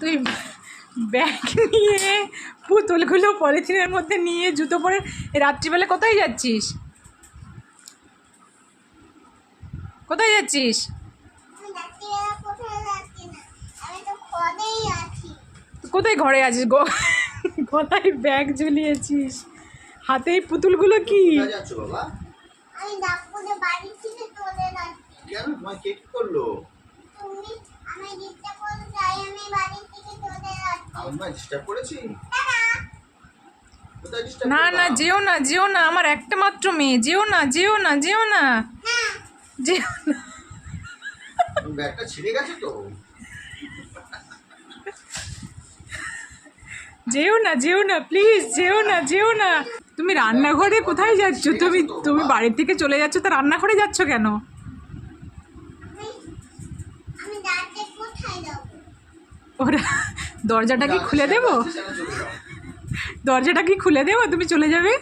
তুই ব্যাগ নিয়ে পুতুলগুলো পলিথিনের মধ্যে নিয়ে জুতো পরে রাত্রিবেলা কোথায় যাচ্ছিস? কোথায় যাচ্ছিস? আমি রাত্রিবেলা কোথাও যাচ্ছি না আমি তো ঘরেই আছি কোথায় ঘরে আছিস গো? কোথায় ব্যাগ ঝুলিয়েছিস। হাতে এই পুতুলগুলো কি? বাবা? আমি বাড়ি থেকে চলে যাচ্ছি কেন? কে কি করল? ডিস্টার্ব করেছি? না না যেও না যেও না আমার একটা মাত্র মেয়ে। যেও না যেও না যেও না। হ্যাঁ যেও না। ব্যাগটা ছিঁড়ে গেছে তো? যেও না যেও না প্লিজ যেও না যেও না। তুমি রান্নাঘরে কোথায় যাচ্ছ? তুমি তুমি বাড়ি থেকে চলে যাচ্ছ তা রান্নাঘরে যাচ্ছ কেন? ওরা দরজাটা কি খুলে দেবো? দরজাটা কি খুলে দেবো? তুমি চলে যাবে?